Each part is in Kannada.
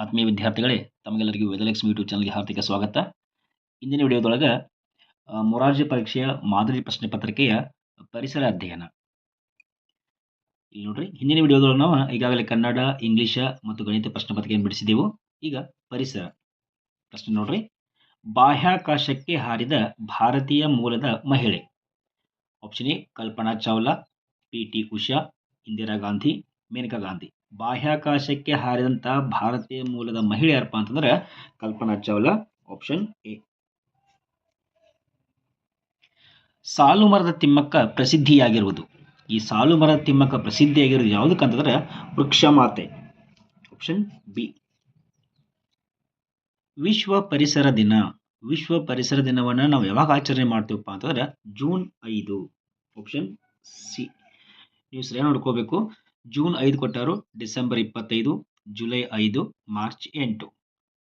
ಆತ್ಮೀಯ ವಿದ್ಯಾರ್ಥಿಗಳೇ, ತಮಗೆಲ್ಲರಿಗೂ ವೆದಲೆಕ್ಸ್ ಯೂಟ್ಯೂಬ್ ಚಾನಲ್ಗೆ ಹಾರ್ದಿಕ ಸ್ವಾಗತ. ಇಂದಿನ ವಿಡಿಯೋದೊಳಗೆ ಮೊರಾರ್ಜಿ ಪರೀಕ್ಷೆಯ ಮಾದರಿ ಪ್ರಶ್ನೆ ಪತ್ರಿಕೆಯ ಪರಿಸರ ಅಧ್ಯಯನ. ಇಲ್ಲಿ ನೋಡ್ರಿ, ಹಿಂದಿನ ವಿಡಿಯೋದೊಳಗೆ ನಾವು ಈಗಾಗಲೇ ಕನ್ನಡ, ಇಂಗ್ಲಿಷ ಮತ್ತು ಗಣಿತ ಪ್ರಶ್ನೆ ಪತ್ರಿಕೆಯನ್ನು ಬಿಡಿಸಿದೆವು. ಈಗ ಪರಿಸರ ಪ್ರಶ್ನೆ ನೋಡ್ರಿ. ಬಾಹ್ಯಾಕಾಶಕ್ಕೆ ಹಾರಿದ ಭಾರತೀಯ ಮೂಲದ ಮಹಿಳೆ. Option A, Kalpana Chawla, P T Usha, Indira Gandhi, Maneka Gandhi. ಬಾಹ್ಯಾಕಾಶಕ್ಕೆ ಹಾರಿದಂಥ ಭಾರತೀಯ ಮೂಲದ ಮಹಿಳೆ ಯಾರಪ್ಪ ಅಂತಂದ್ರೆ ಕಲ್ಪನಾ ಚಾವ್ಲಾ ಆಪ್ಷನ್ ಎ ಸಾಲು ಮರದ ತಿಮ್ಮಕ್ಕ ಪ್ರಸಿದ್ಧಿಯಾಗಿರುವುದು. ಈ ಸಾಲು ಮರದ ತಿಮ್ಮಕ್ಕ ಪ್ರಸಿದ್ಧಿಯಾಗಿರುವುದು ಯಾವುದಕ್ಕಂತಂದ್ರೆ ವೃಕ್ಷ ಮಾತೆ ಆಪ್ಷನ್ ಬಿ ವಿಶ್ವ ಪರಿಸರ ದಿನ. ವಿಶ್ವ ಪರಿಸರ ದಿನವನ್ನು ನಾವು ಯಾವಾಗ ಆಚರಣೆ ಮಾಡ್ತೀವಪ್ಪ ಅಂತಂದ್ರೆ ಜೂನ್ ಐದು. ಆಪ್ಷನ್ ಸಿ ನೀವು ಸರಿಯಾಗಿ ನೋಡ್ಕೋಬೇಕು. ಜೂನ್ ಐದು ಕೊಟ್ಟರು, ಡಿಸೆಂಬರ್ ಇಪ್ಪತ್ತೈದು, ಜುಲೈ ಐದು, ಮಾರ್ಚ್ ಎಂಟು.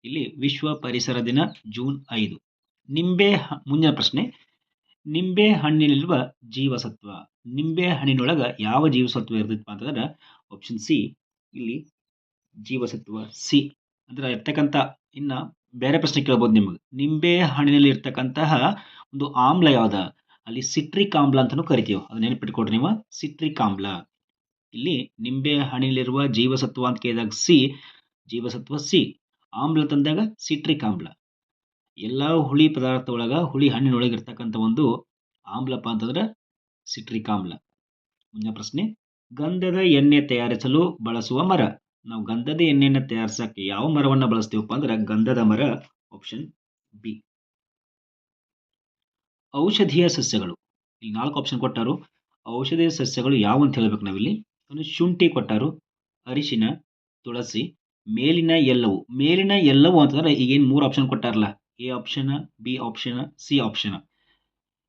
ಇಲ್ಲಿ ವಿಶ್ವ ಪರಿಸರ ದಿನ ಜೂನ್ ಐದು. ನಿಂಬೆ ಮುಂದಿನ ಪ್ರಶ್ನೆ. ನಿಂಬೆ ಹಣ್ಣಿನಲ್ಲಿರುವ ಜೀವಸತ್ವ. ನಿಂಬೆ ಹಣ್ಣಿನೊಳಗ ಯಾವ ಜೀವಸತ್ವ ಇರ್ತೈತಪ್ಪ ಅಂತಂದ್ರೆ ಆಪ್ಷನ್ ಸಿ ಇಲ್ಲಿ ಜೀವಸತ್ವ ಸಿ ಅಂದ್ರೆ ಇರ್ತಕ್ಕಂಥ, ಇನ್ನ ಬೇರೆ ಪ್ರಶ್ನೆ ಕೇಳ್ಬೋದು ನಿಮಗೆ. ನಿಂಬೆ ಹಣ್ಣಿನಲ್ಲಿ ಇರ್ತಕ್ಕಂತಹ ಒಂದು ಆಮ್ಲ ಯಾವ್ದ? ಅಲ್ಲಿ ಸಿಟ್ರಿಕ್ ಆಮ್ಲ ಅಂತಲೂ ಕರಿತೀವಿ. ಅದನ್ನ ನೆನಪಿಟ್ಕೊಡ್ರಿ ನೀವು. ಸಿಟ್ರಿಕ್ ಆಮ್ಲ. ಇಲ್ಲಿ ನಿಂಬೆ ಹಣ್ಣಿನಲ್ಲಿರುವ ಜೀವಸತ್ವ ಅಂತ ಕೇಳಿದಾಗ ಸಿ, ಜೀವಸತ್ವ ಸಿ. ಆಮ್ಲ ತಂದಾಗ ಸಿಟ್ರಿಕ್ ಆಮ್ಲ. ಎಲ್ಲ ಹುಳಿ ಪದಾರ್ಥ ಒಳಗ ಹುಳಿ ಹಣ್ಣಿನೊಳಗೆ ಇರ್ತಕ್ಕಂಥ ಒಂದು ಆಮ್ಲಪ್ಪ ಅಂತಂದ್ರೆ ಸಿಟ್ರಿಕ್ ಆಮ್ಲ. ಮುಂದಿನ ಪ್ರಶ್ನೆ, ಗಂಧದ ಎಣ್ಣೆ ತಯಾರಿಸಲು ಬಳಸುವ ಮರ. ನಾವು ಗಂಧದ ಎಣ್ಣೆಯನ್ನು ತಯಾರಿಸಕ್ಕೆ ಯಾವ ಮರವನ್ನು ಬಳಸ್ತೀವಪ್ಪ ಅಂದ್ರೆ ಗಂಧದ ಮರ ಆಪ್ಷನ್ ಬಿ ಔಷಧೀಯ ಸಸ್ಯಗಳು. ಇಲ್ಲಿ ನಾಲ್ಕು ಆಪ್ಷನ್ ಕೊಟ್ಟರು. ಔಷಧೀಯ ಸಸ್ಯಗಳು ಯಾವ ಅಂತ ಹೇಳ್ಬೇಕು ನಾವಿಲ್ಲಿ? ಶುಂಠಿ ಕೊಟ್ಟರು, ಅರಿಶಿನ, ತುಳಸಿ, ಮೇಲಿನ ಎಲ್ಲವು. ಮೇಲಿನ ಎಲ್ಲವು ಅಂತಂದ್ರೆ ಈಗೇನು ಮೂರು option ಕೊಟ್ಟಾರಲ್ಲ, A option B option C option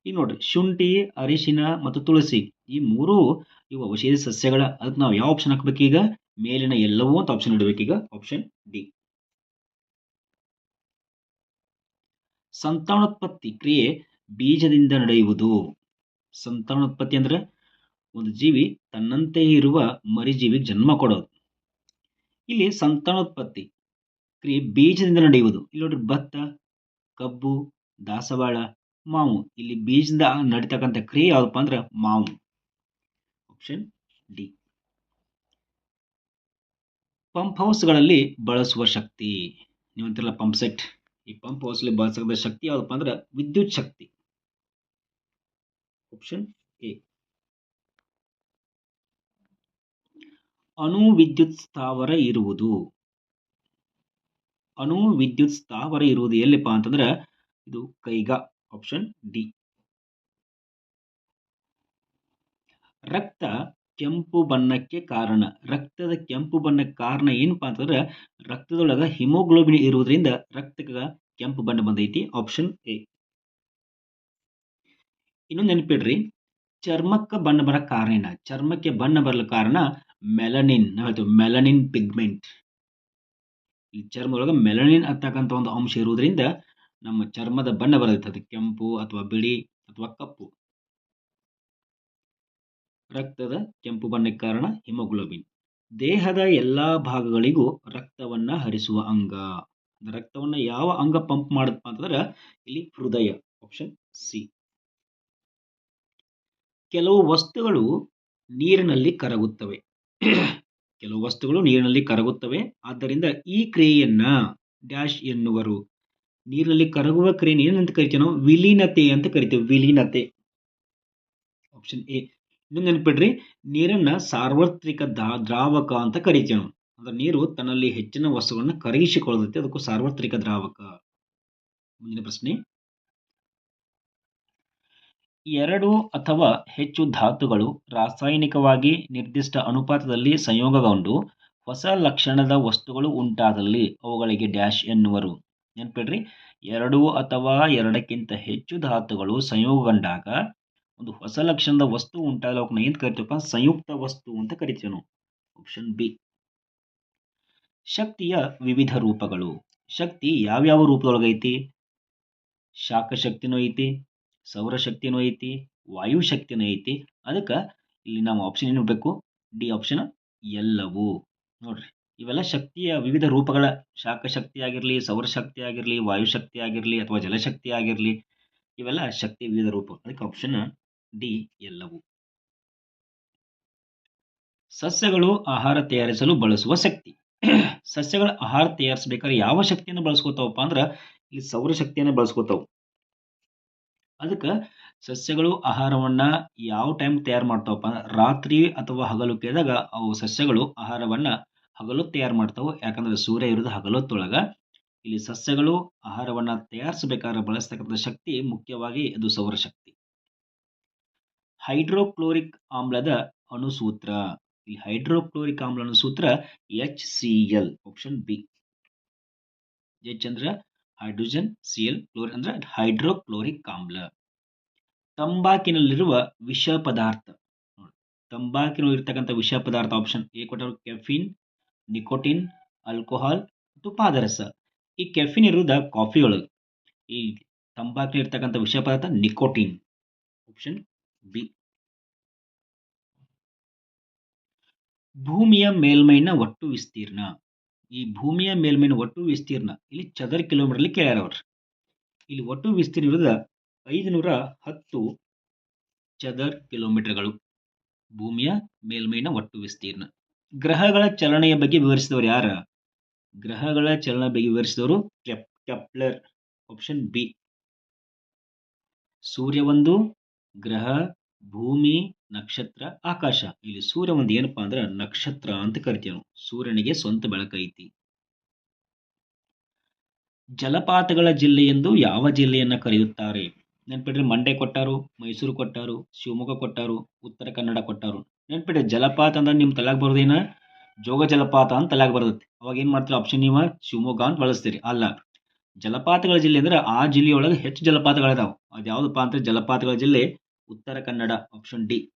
ಈಗ ನೋಡ್ರಿ, ಶುಂಠಿ, ಅರಿಶಿನ ಮತ್ತು ತುಳಸಿ, ಈ ಮೂರು ಇವು ಔಷಧಿ ಸಸ್ಯಗಳ ಅದಕ್ಕೆ ನಾವು ಯಾವ ಆಪ್ಷನ್ ಹಾಕ್ಬೇಕು ಈಗ? ಮೇಲಿನ ಎಲ್ಲವೂ ಅಂತ ಆಪ್ಷನ್ ಇಡಬೇಕೀಗ ಆಪ್ಷನ್ ಡಿ ಸಂತಾನೋತ್ಪತ್ತಿ ಕ್ರಿಯೆ ಬೀಜದಿಂದ ನಡೆಯುವುದು. ಸಂತಾನೋತ್ಪತ್ತಿ ಅಂದ್ರೆ ಒಂದು ಜೀವಿ ತನ್ನಂತೆಯೇ ಇರುವ ಮರಿಜೀವಿಗೆ ಜನ್ಮ ಕೊಡೋದು. ಇಲ್ಲಿ ಸಂತಾನೋತ್ಪತ್ತಿ, ಕ್ರಿಯೆ ಬೀಜದಿಂದ ನಡೆಯುವುದು. ಇಲ್ಲಿ ನೋಡ್ರಿ ಭತ್ತ, ಕಬ್ಬು, ದಾಸವಾಳ, ಮಾವು. ಇಲ್ಲಿ ಬೀಜದಿಂದ ನಡೀತಕ್ಕಂಥ ಕ್ರಿಯೆ ಯಾವುದಪ್ಪ ಅಂದ್ರೆ ಮಾವು. ಆಪ್ಷನ್ ಡಿ ಪಂಪ್ ಹೌಸ್ಗಳಲ್ಲಿ ಬಳಸುವ ಶಕ್ತಿ. ನೀವು ಅಂತಿರಲ್ಲ ಪಂಪ್ ಸೆಟ್ ಈ ಪಂಪ್ ಹೌಸ್ಲಿ ಬಳಸದ ಶಕ್ತಿ ಯಾವುದಪ್ಪ ಅಂದ್ರೆ ವಿದ್ಯುತ್ ಶಕ್ತಿ. ಆಪ್ಷನ್ ಎ ಅಣು ವಿದ್ಯುತ್ ಸ್ಥಾವರ ಇರುವುದು. ಅಣು ವಿದ್ಯುತ್ ಸ್ಥಾವರ ಇರುವುದು ಎಲ್ಲಿಪ್ಪ ಅಂತಂದ್ರೆ ಇದು ಕೈಗಾ ಆಪ್ಷನ್ ಡಿ ರಕ್ತ ಕೆಂಪು ಬಣ್ಣಕ್ಕೆ ಕಾರಣ. ರಕ್ತದ ಕೆಂಪು ಬಣ್ಣಕ್ಕೆ ಕಾರಣ ಏನಪ್ಪಾ ಅಂತಂದ್ರೆ ರಕ್ತದೊಳಗ ಹಿಮೋಗ್ಲೋಬಿನ್ ಇರುವುದರಿಂದ ರಕ್ತಕ್ಕೆ ಕೆಂಪು ಬಣ್ಣ ಬಂದೈತಿ ಆಪ್ಷನ್ ಎ ಇನ್ನೊಂದು ನೆನಪಿಡ್ರಿ. ಚರ್ಮಕ್ಕೆ ಬಣ್ಣ ಬರಕ್ಕೆ ಕಾರಣ ಚರ್ಮಕ್ಕೆ ಬಣ್ಣ ಬರಲು ಕಾರಣ ಮೆಲನಿನ್ ನಾವು ಮೆಲನಿನ್ ಪಿಗ್ಮೆಂಟ್ ಈ ಚರ್ಮದೊಳಗೆ ಮೆಲನಿನ್ ಅಂತಕ್ಕಂಥ ಒಂದು ಅಂಶ ಇರುವುದರಿಂದ ನಮ್ಮ ಚರ್ಮದ ಬಣ್ಣ ಬರುತ್ತೆ. ಅದು ಕೆಂಪು ಅಥವಾ ಬಿಳಿ ಅಥವಾ ಕಪ್ಪು. ರಕ್ತದ ಕೆಂಪು ಬಣ್ಣಕ್ಕೆ ಕಾರಣ ಹಿಮೋಗ್ಲೋಬಿನ್. ದೇಹದ ಎಲ್ಲ ಭಾಗಗಳಿಗೂ ರಕ್ತವನ್ನು ಹರಿಸುವ ಅಂಗ. ರಕ್ತವನ್ನ ಯಾವ ಅಂಗ ಪಂಪ್ ಮಾಡುತ್ತಪ್ಪ ಅಂತಂದ್ರೆ ಇಲ್ಲಿ ಹೃದಯ ಆಪ್ಷನ್ ಸಿ ಕೆಲವು ವಸ್ತುಗಳು ನೀರಿನಲ್ಲಿ ಕರಗುತ್ತವೆ. ಕೆಲವು ವಸ್ತುಗಳು ನೀರಿನಲ್ಲಿ ಕರಗುತ್ತವೆ. ಆದ್ದರಿಂದ ಈ ಕ್ರಿಯೆಯನ್ನು ಡ್ಯಾಶ್ ಎನ್ನುವರು. ನೀರಿನಲ್ಲಿ ಕರಗುವ ಕ್ರಿಯೆಯನ್ನು ಏನಂತ ಕರಿತೀವಿ ನಾವು. ವಿಲೀನತೆ ಅಂತ ಕರಿತೀವಿ. ವಿಲೀನತೆ. ಆಪ್ಷನ್ ಎ ಇನ್ನೊಂದು ನೆನಪಿಡ್ರಿ ನೀರನ್ನ ಸಾರ್ವತ್ರಿಕ ದ್ರಾವಕ ಅಂತ ಕರಿತೀವಿ ನಾವು. ಅಂದ್ರೆ ನೀರು ತನ್ನಲ್ಲಿ ಹೆಚ್ಚಿನ ವಸ್ತುಗಳನ್ನು ಕರಗಿಸಿಕೊಳ್ಳುತ್ತೆ. ಅದಕ್ಕೂ ಸಾರ್ವತ್ರಿಕ ದ್ರಾವಕ. ಮುಂದಿನ ಪ್ರಶ್ನೆ. ಎರಡು ಅಥವಾ ಹೆಚ್ಚು ಧಾತುಗಳು ರಾಸಾಯನಿಕವಾಗಿ ನಿರ್ದಿಷ್ಟ ಅನುಪಾತದಲ್ಲಿ ಸಂಯೋಗಗೊಂಡು ಹೊಸ ಲಕ್ಷಣದ ವಸ್ತುಗಳು ಉಂಟಾದಲ್ಲಿ ಅವುಗಳಿಗೆ ಡ್ಯಾಶ್ ಎನ್ನುವರು. ನೆನ್ಪಿಡ್ರಿ? ಎರಡು ಅಥವಾ ಎರಡಕ್ಕಿಂತ ಹೆಚ್ಚು ಧಾತುಗಳು ಸಂಯೋಗಗೊಂಡಾಗ ಒಂದು ಹೊಸ ಲಕ್ಷಣದ ವಸ್ತು ಉಂಟಾಗಲು ಏನ್ ಕರಿತೀವಪ್ಪ? ಸಂಯುಕ್ತ ವಸ್ತು ಅಂತ ಕರಿತೀವಿ ನಾವು. ಆಪ್ಷನ್ ಬಿ ಶಕ್ತಿಯ ವಿವಿಧ ರೂಪಗಳು. ಶಕ್ತಿ ಯಾವ್ಯಾವ ರೂಪದೊಳಗೈತಿ? ಶಾಖ ಶಕ್ತಿನೂ ಐತಿ ಸೌರಶಕ್ತಿನೂ ಐತಿ, ವಾಯು ಶಕ್ತಿನೂ ಐತಿ. ಅದಕ್ಕೆ ಇಲ್ಲಿ ನಾವು ಆಪ್ಷನ್ ಏನು ಬೇಕು ಡಿ ಆಪ್ಷನ್ ಎಲ್ಲವೂ. ನೋಡ್ರಿ, ಇವೆಲ್ಲ ಶಕ್ತಿಯ ವಿವಿಧ ರೂಪಗಳ ಶಾಖಶಕ್ತಿ ಆಗಿರಲಿ ಸೌರಶಕ್ತಿ ಆಗಿರಲಿ ವಾಯುಶಕ್ತಿ ಆಗಿರಲಿ ಅಥವಾ ಜಲಶಕ್ತಿ ಆಗಿರಲಿ, ಇವೆಲ್ಲ ಶಕ್ತಿಯ ವಿವಿಧ ರೂಪ. ಅದಕ್ಕೆ ಆಪ್ಷನ್ ಡಿ ಎಲ್ಲವು. ಸಸ್ಯಗಳು ಆಹಾರ ತಯಾರಿಸಲು ಬಳಸುವ ಶಕ್ತಿ. ಸಸ್ಯಗಳ ಆಹಾರ ತಯಾರಿಸಬೇಕಾದ್ರೆ ಯಾವ ಶಕ್ತಿಯನ್ನು ಬಳಸ್ಕೋತಾವಪ್ಪ ಅಂದ್ರೆ ಇಲ್ಲಿ ಸೌರಶಕ್ತಿಯನ್ನು ಬಳಸ್ಕೋತಾವು. ಅದಕ್ಕೆ ಸಸ್ಯಗಳು ಆಹಾರವನ್ನ ಯಾವ ಟೈಮ್ ತಯಾರು ಮಾಡ್ತಾವಪ್ಪ ಅಂದ್ರೆ ರಾತ್ರಿ ಅಥವಾ ಹಗಲು ಕೇಳಿದಾಗ ಅವು ಸಸ್ಯಗಳು ಆಹಾರವನ್ನ ಹಗಲು ತಯಾರು ಮಾಡ್ತಾವೆ. ಯಾಕಂದ್ರೆ ಸೂರ್ಯ ಇರೋದು ಹಗಲೊತ್ತೊಳಗ ಇಲ್ಲಿ ಸಸ್ಯಗಳು ಆಹಾರವನ್ನ ತಯಾರಿಸಬೇಕಾದ್ರೆ ಬಳಸ್ತಕ್ಕಂಥ ಶಕ್ತಿ ಮುಖ್ಯವಾಗಿ ಅದು ಸೌರಶಕ್ತಿ ಹೈಡ್ರೋಕ್ಲೋರಿಕ್ ಆಮ್ಲದ ಅಣುಸೂತ್ರ. ಇಲ್ಲಿ ಹೈಡ್ರೋಕ್ಲೋರಿಕ್ ಆಮ್ಲ ಅಣುಸೂತ್ರ H C L option B H hydrogen C L chlorine ಅಂದ್ರೆ ಹೈಡ್ರೋಕ್ಲೋರಿಕ್ ಆಮ್ಲ. ತಂಬಾಕಿನಲ್ಲಿರುವ ವಿಷ ಪದಾರ್ಥ ನೋಡಿ. ತಂಬಾಕಿನಲ್ಲಿ ಇರ್ತಕ್ಕಂಥ ವಿಷ ಪದಾರ್ಥ ಆಪ್ಷನ್ ಎ ಕೊಟ್ಟರು ಕೆಫಿನ್ ನಿಕೋಟಿನ್ ಆಲ್ಕೋಹಾಲ್ ಮತ್ತು ಪಾದರಸ. ಈ ಕೆಫಿನ್ ಇರುವುದ ಕಾಫಿ ಒಳಗೆ. ಈ ತಂಬಾಕಿನ ಇರ್ತಕ್ಕಂಥ ವಿಷ ಪದಾರ್ಥ ನಿಕೋಟಿನ್ ಆಪ್ಷನ್ ಬಿ ಭೂಮಿಯ ಮೇಲ್ಮೈನ ಒಟ್ಟು ವಿಸ್ತೀರ್ಣ. ಈ ಭೂಮಿಯ ಮೇಲ್ಮೈನ ಒಟ್ಟು ವಿಸ್ತೀರ್ಣ ಇಲ್ಲಿ ಚದರ ಕಿಲೋಮೀಟರ್ಲಿ ಕೇಳ್ಯಾರ ಅವ್ರು. ಇಲ್ಲಿ ಒಟ್ಟು ವಿಸ್ತೀರ್ಣ ಇರೋದ ಐದುನೂರ ಹತ್ತು ಚದರ್ ಕಿಲೋಮೀಟರ್ಗಳು ಭೂಮಿಯ ಮೇಲ್ಮೈನ ಒಟ್ಟು ವಿಸ್ತೀರ್ಣ. ಗ್ರಹಗಳ ಚಲನೆಯ ಬಗ್ಗೆ ವಿವರಿಸಿದವರು ಯಾರ? ಗ್ರಹಗಳ ಚಲನ ಬಗ್ಗೆ ವಿವರಿಸಿದವರು ಕೆಪ್ ಕೆಪ್ಲರ್ ಆಪ್ಷನ್ ಬಿ ಸೂರ್ಯ ಒಂದು, ಗ್ರಹ, ಭೂಮಿ ನಕ್ಷತ್ರ ಆಕಾಶ. ಇಲ್ಲಿ ಸೂರ್ಯ ಒಂದು ಏನಪ್ಪಾ ಅಂದ್ರೆ ನಕ್ಷತ್ರ ಅಂತ ಕರಿತೀವಿ ನಾವು. ಸೂರ್ಯನಿಗೆ ಸ್ವಂತ ಬೆಳಕೈತಿ ಜಲಪಾತಗಳ ಜಿಲ್ಲೆ ಎಂದು ಯಾವ ಜಿಲ್ಲೆಯನ್ನ ಕರೆಯುತ್ತಾರೆ? ನೆನ್ಪಿಟ್ರೆ ಮಂಡ್ಯ ಕೊಟ್ಟಾರು, ಮೈಸೂರು ಕೊಟ್ಟಾರು, ಶಿವಮೊಗ್ಗ ಕೊಟ್ಟಾರು, ಉತ್ತರ ಕನ್ನಡ ಕೊಟ್ಟಾರು. ನೆನ್ಪಿಟ್ರೆ ಜಲಪಾತ ಅಂದ್ರೆ ನಿಮ್ ತಲೆಗೆ ಬರೋದೇನ? ಜೋಗ ಜಲಪಾತ ಅಂತ ತಲೆಗೆ ಬರ್ತೈತಿ. ಅವಾಗ ಏನ್ ಮಾಡ್ತೀರಿ ಆಪ್ಷನ್ ನೀವು? ಶಿವಮೊಗ್ಗ ಅಂತ ಬಳಸ್ತೀರಿ. ಅಲ್ಲ, ಜಲಪಾತಗಳ ಜಿಲ್ಲೆ ಅಂದ್ರೆ ಆ ಜಿಲ್ಲೆಯೊಳಗೆ ಹೆಚ್ಚು ಜಲಪಾತಗಳಿದಾವೆ. ಅದು ಯಾವ್ದಪ್ಪ ಅಂದ್ರೆ ಜಲಪಾತಗಳ ಜಿಲ್ಲೆ ಉತ್ತರ ಕನ್ನಡ ಆಪ್ಷನ್ ಡಿ.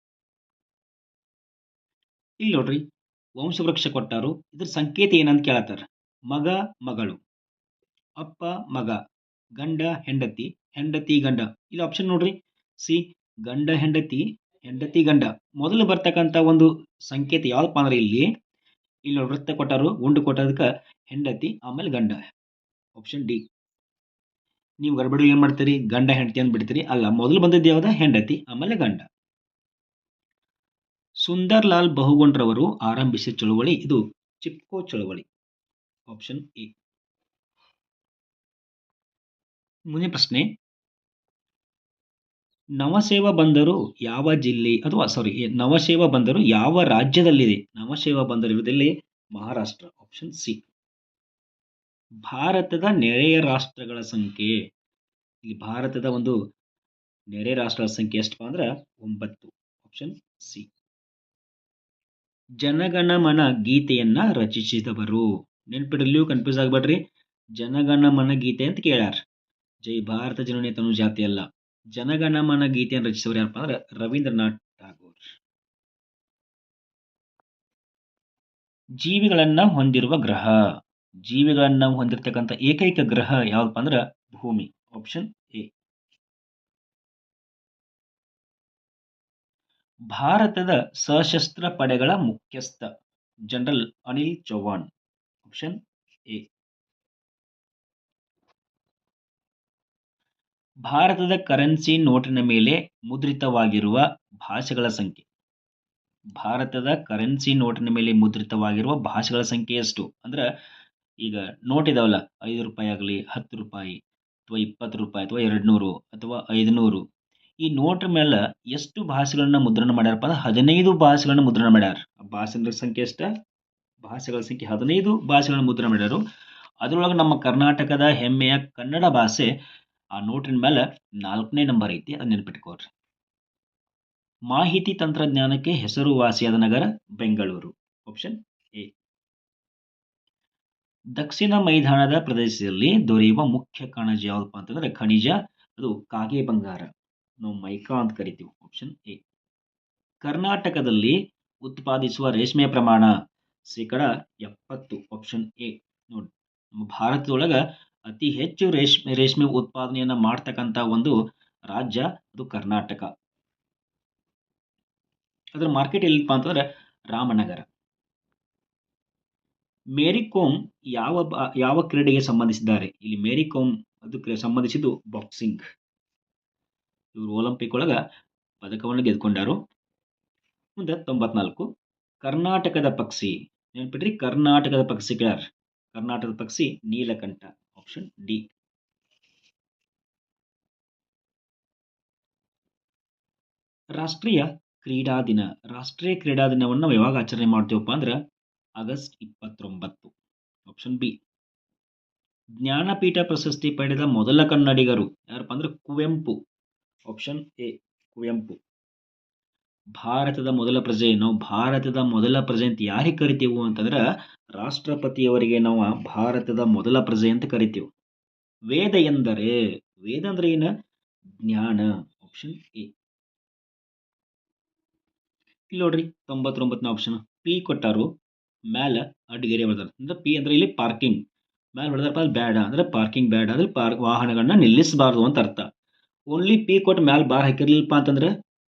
ಇಲ್ಲಿ ನೋಡ್ರಿ, ವಂಶವೃಕ್ಷ ಕೊಟ್ಟಾರು. ಇದ್ರ ಸಂಕೇತ ಏನಂತ ಕೇಳತ್ತಾರ? ಮಗ, ಮಗಳು. ಅಪ್ಪ, ಮಗ. ಗಂಡ, ಹೆಂಡತಿ. ಹೆಂಡತಿ, ಗಂಡ. ಇಲ್ಲಿ ಆಪ್ಷನ್ ನೋಡ್ರಿ. ಸಿ, ಗಂಡ, ಹೆಂಡತಿ ಹೆಂಡತಿ, ಗಂಡ. ಮೊದಲು ಬರ್ತಕ್ಕಂಥ ಒಂದು ಸಂಕೇತ ಯಾವ್ದಪ್ಪ ಅಂದ್ರೆ ಇಲ್ಲಿ ಇಲ್ಲಿ ವೃತ್ತ ಕೊಟ್ಟಾರು, ಗುಂಡು ಕೊಟ್ಟದಕ್ಕೆ ಹೆಂಡತಿ, ಆಮೇಲೆ ಗಂಡ. Option D. ನೀವು ಗರ್ಭಿಣಿ ಏನು ಮಾಡ್ತೀರಿ? ಗಂಡ, ಹೆಂಡತಿ ಅಂದ್ಬಿಡ್ತೀರಿ. ಅಲ್ಲ, ಮೊದಲು ಬಂದದ್ದು ಯಾವ್ದ? ಹೆಂಡತಿ, ಆಮೇಲೆ ಗಂಡ. ಸುಂದರ್ ಲಾಲ್ ಬಹುಗುಣ್ರವರು ಆರಂಭಿಸಿದ ಚಳುವಳಿ, ಇದು ಚಿಪ್ಕೋ ಚಳುವಳಿ. ಆಪ್ಷನ್ ಎ ಮುಂದಿನ ಪ್ರಶ್ನೆ. ನವಸೇವ ಬಂದರು ಯಾವ ಜಿಲ್ಲೆ ಅಥವಾ ಸಾರಿ ನವಸೇವ ಬಂದರು ಯಾವ ರಾಜ್ಯದಲ್ಲಿದೆ? ನವಸೇವ ಬಂದರು ಇರುವುದಿಲ್ಲ ಮಹಾರಾಷ್ಟ್ರ. ಆಪ್ಷನ್ ಸಿ ಭಾರತದ ನೆರೆಯ ರಾಷ್ಟ್ರಗಳ ಸಂಖ್ಯೆ. ಇಲ್ಲಿ ಭಾರತದ ಒಂದು ನೆರೆ ರಾಷ್ಟ್ರಗಳ ಸಂಖ್ಯೆ ಎಷ್ಟಪ್ಪ ಅಂದ್ರೆ ಒಂಬತ್ತು. ಆಪ್ಷನ್ ಸಿ ಜನಗಣಮನ ಗೀತೆಯನ್ನ ರಚಿಸಿದವರು. ನೆನ್ಪಿಡಲಿಯೂ ಕನ್ಫ್ಯೂಸ್ ಆಗ್ಬೇಡ್ರಿ. ಜನಗಣಮನ ಗೀತೆ ಅಂತ ಕೇಳ್ಯಾರ. ಜೈ ಭಾರತ ಜನನೇ ತನು ಜಾತಿ ಅಲ್ಲ. ಜನಗಣಮನ ಗೀತೆಯನ್ನು ರಚಿಸಿದವರು ಯಾರಪ್ಪ ಅಂದ್ರೆ ರವೀಂದ್ರನಾಥ್ ಟಾಗೋರ್ ಜೀವಿಗಳನ್ನ ಹೊಂದಿರುವ ಗ್ರಹ. ಜೀವಿಗಳನ್ನ ಹೊಂದಿರತಕ್ಕಂಥ ಏಕೈಕ ಗ್ರಹ ಯಾವ್ದಪ್ಪ ಅಂದ್ರೆ ಭೂಮಿ. ಆಪ್ಷನ್ ಭಾರತದ ಸಶಸ್ತ್ರ ಪಡೆಗಳ ಮುಖ್ಯಸ್ಥ general Anil Chauhan. Option A ಭಾರತದ ಕರೆನ್ಸಿ ನೋಟಿನ ಮೇಲೆ ಮುದ್ರಿತವಾಗಿರುವ ಭಾಷೆಗಳ ಸಂಖ್ಯೆ. ಭಾರತದ ಕರೆನ್ಸಿ ನೋಟಿನ ಮೇಲೆ ಮುದ್ರಿತವಾಗಿರುವ ಭಾಷೆಗಳ ಸಂಖ್ಯೆ ಎಷ್ಟು? ಅಂದ್ರೆ ಈಗ ನೋಟ್ ಇದಾವಲ್ಲ, ಐದು ರೂಪಾಯಿ ಆಗಲಿ, ಹತ್ತು ರೂಪಾಯಿ, ಅಥವಾ ಇಪ್ಪತ್ತು ರೂಪಾಯಿ, ಅಥವಾ ಎರಡು ನೂರು ಅಥವಾ ಐದುನೂರು. ಈ ನೋಟ್ರ ಮೇಲೆ ಎಷ್ಟು ಭಾಷೆಗಳನ್ನ ಮುದ್ರಣ ಮಾಡ್ಯಾರಪ್ಪ ಅಂದ್ರೆ ಹದಿನೈದು ಭಾಷೆಗಳನ್ನ ಮುದ್ರಣ ಮಾಡ್ಯಾರ. ಭಾಷೆಗಳ ಸಂಖ್ಯೆ ಎಷ್ಟ? ಭಾಷೆಗಳ ಸಂಖ್ಯೆ ಹದಿನೈದು ಭಾಷೆಗಳನ್ನ ಮುದ್ರಣ ಮಾಡ್ಯಾರು. ಅದರೊಳಗೆ ನಮ್ಮ ಕರ್ನಾಟಕದ ಹೆಮ್ಮೆಯ ಕನ್ನಡ ಭಾಷೆ ಆ ನೋಟಿನ ಮೇಲೆ ನಾಲ್ಕನೇ ನಂಬರ್ ಐತಿ ಅದನ್ನ ನೆನ್ಪಿಟ್ಕೋರಿ ಮಾಹಿತಿ ತಂತ್ರಜ್ಞಾನಕ್ಕೆ ಹೆಸರುವಾಸಿಯಾದ ನಗರ ಬೆಂಗಳೂರು. ಆಪ್ಷನ್ ಎ ದಕ್ಷಿಣ ಮೈದಾನದ ಪ್ರದೇಶದಲ್ಲಿ ದೊರೆಯುವ ಮುಖ್ಯ ಕಣಜ ಯಾವುದಪ್ಪ ಅಂತಂದ್ರೆ ಖನಿಜ, ಅದು ಕಾಗೆ ಬಂಗಾರ. ನಾವು ಮೈಕಾ ಅಂತ ಕರಿತೀವಿ ಆಪ್ಷನ್ ಎ ಕರ್ನಾಟಕದಲ್ಲಿ ಉತ್ಪಾದಿಸುವ ರೇಷ್ಮೆ ಪ್ರಮಾಣ ಶೇಕಡ ಎಪ್ಪತ್ತು ಆಪ್ಷನ್ ಎ ನೋಡಿ, ನಮ್ಮ ಭಾರತದೊಳಗೆ ಅತಿ ಹೆಚ್ಚು ರೇಷ್ಮೆ ರೇಷ್ಮೆ ಉತ್ಪಾದನೆಯನ್ನ ಮಾಡ್ತಕ್ಕಂಥ ಒಂದು ರಾಜ್ಯ ಅದು ಕರ್ನಾಟಕ. ಅದರ ಮಾರ್ಕೆಟ್ ಎಲ್ಲಿಪ್ಪ ಅಂತಂದ್ರೆ ರಾಮನಗರ. ಮೇರಿ ಕೋಮ್ ಯಾವ ಯಾವ ಕ್ರೀಡೆಗೆ ಸಂಬಂಧಿಸಿದ್ದಾರೆ? ಇಲ್ಲಿ ಮೇರಿ ಕೋಮ್ ಅದಕ್ಕೆ ಸಂಬಂಧಿಸಿದ್ದು ಬಾಕ್ಸಿಂಗ್ ಇವರು ಒಲಿಂಪಿಕ್ ಒಳಗ ಪದಕವನ್ನು ಗೆದ್ಕೊಂಡಾರು. ಮುಂದೆ ತೊಂಬತ್ನಾಲ್ಕು. ಕರ್ನಾಟಕದ ಪಕ್ಷಿ. ನೆನ್ಪಿಡ್ರಿ ಕರ್ನಾಟಕದ ಪಕ್ಷಿ ಕೇಳಾರ. ಕರ್ನಾಟಕದ ಪಕ್ಷಿ ನೀಲಕಂಠ. ಆಪ್ಷನ್ ಡಿ ರಾಷ್ಟ್ರೀಯ ಕ್ರೀಡಾ ದಿನ. ರಾಷ್ಟ್ರೀಯ ಕ್ರೀಡಾ ದಿನವನ್ನು ನಾವು ಯಾವಾಗ ಆಚರಣೆ ಮಾಡ್ತೀವಪ್ಪ ಅಂದ್ರೆ ಆಗಸ್ಟ್ ಇಪ್ಪತ್ತೊಂಬತ್ತು. ಆಪ್ಷನ್ ಬಿ ಜ್ಞಾನಪೀಠ ಪ್ರಶಸ್ತಿ ಪಡೆದ ಮೊದಲ ಕನ್ನಡಿಗರು ಯಾರಪ್ಪ ಅಂದ್ರೆ ಕುವೆಂಪು. Option A Kuvempu. ಭಾರತದ ಮೊದಲ ಪ್ರಜೆ ಭಾರತದ ಮೊದಲ ಪ್ರಜೆ ಅಂತ ಯಾರಿಗೆ ಕರಿತೀವಿ ಅಂತಂದ್ರೆ, ರಾಷ್ಟ್ರಪತಿಯವರಿಗೆ ನಾವು ಭಾರತದ ಮೊದಲ ಪ್ರಜೆ ಅಂತ ಕರಿತೀವಿ. ವೇದ ಎಂದರೆ, ವೇದ ಅಂದ್ರೆ ಏನ? ಜ್ಞಾನ ಆಪ್ಷನ್ ಎ ಇಲ್ಲಿ ನೋಡ್ರಿ, ತೊಂಬತ್ತೊಂಬತ್ತನೇ ಆಪ್ಷನ್ ಪಿ ಕೊಟ್ಟಾರು, ಮ್ಯಾಲ ಅಡ್ಗೆರೆ ಬರ್ದಾರ ಅಂದ್ರೆ ಪಿ ಅಂದ್ರೆ ಇಲ್ಲಿ ಪಾರ್ಕಿಂಗ್ ಮ್ಯಾಲ ಹೊಡೆದಪ್ಪ ಅಲ್ಲಿ ಬೇಡ ಅಂದ್ರೆ ಪಾರ್ಕಿಂಗ್ ಬ್ಯಾಡ. ಅಂದ್ರೆ ಪಾರ್ಕ್ ವಾಹನಗಳನ್ನ ನಿಲ್ಲಿಸಬಾರ್ದು ಅಂತ ಅರ್ಥ. ಓನ್ಲಿ ಪಿ ಕೊಟ್ಟು ಮ್ಯಾಲ ಬಾರ್ ಹಾಕಿರ್ಲಿಲ್ಲಪ್ಪ ಅಂತಂದ್ರೆ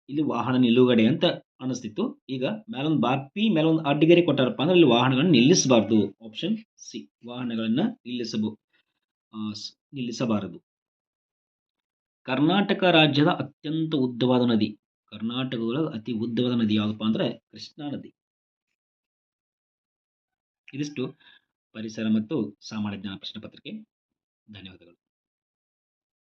ಇಲ್ಲಿ ವಾಹನ ನಿಲುಗಡೆ ಅಂತ ಅನಿಸ್ತಿತ್ತು. ಈಗ ಮೇಲೊಂದು ಬಾರ್ ಪಿ ಮೇಲೆ ಒಂದು ಅಡ್ಡಗೆರೆ ಕೊಟ್ಟಾರಪ್ಪ ಅಂದ್ರೆ ಇಲ್ಲಿ ವಾಹನಗಳನ್ನು ನಿಲ್ಲಿಸಬಾರ್ದು. ಆಪ್ಷನ್ ಸಿ ವಾಹನಗಳನ್ನು ನಿಲ್ಲಿಸಬಹುದು ನಿಲ್ಲಿಸಬಾರದು. ಕರ್ನಾಟಕ ರಾಜ್ಯದ ಅತ್ಯಂತ ಉದ್ದವಾದ ನದಿ ಕರ್ನಾಟಕದ ಅತಿ ಉದ್ದವಾದ ನದಿ ಯಾವುದಪ್ಪ ಅಂದ್ರೆ ಕೃಷ್ಣಾ ನದಿ. ಇದಿಷ್ಟು ಪರಿಸರ ಮತ್ತು ಸಾಮಾನ್ಯ ಜ್ಞಾನ ಪ್ರಶ್ನೆ ಪತ್ರಿಕೆ. ಧನ್ಯವಾದಗಳು.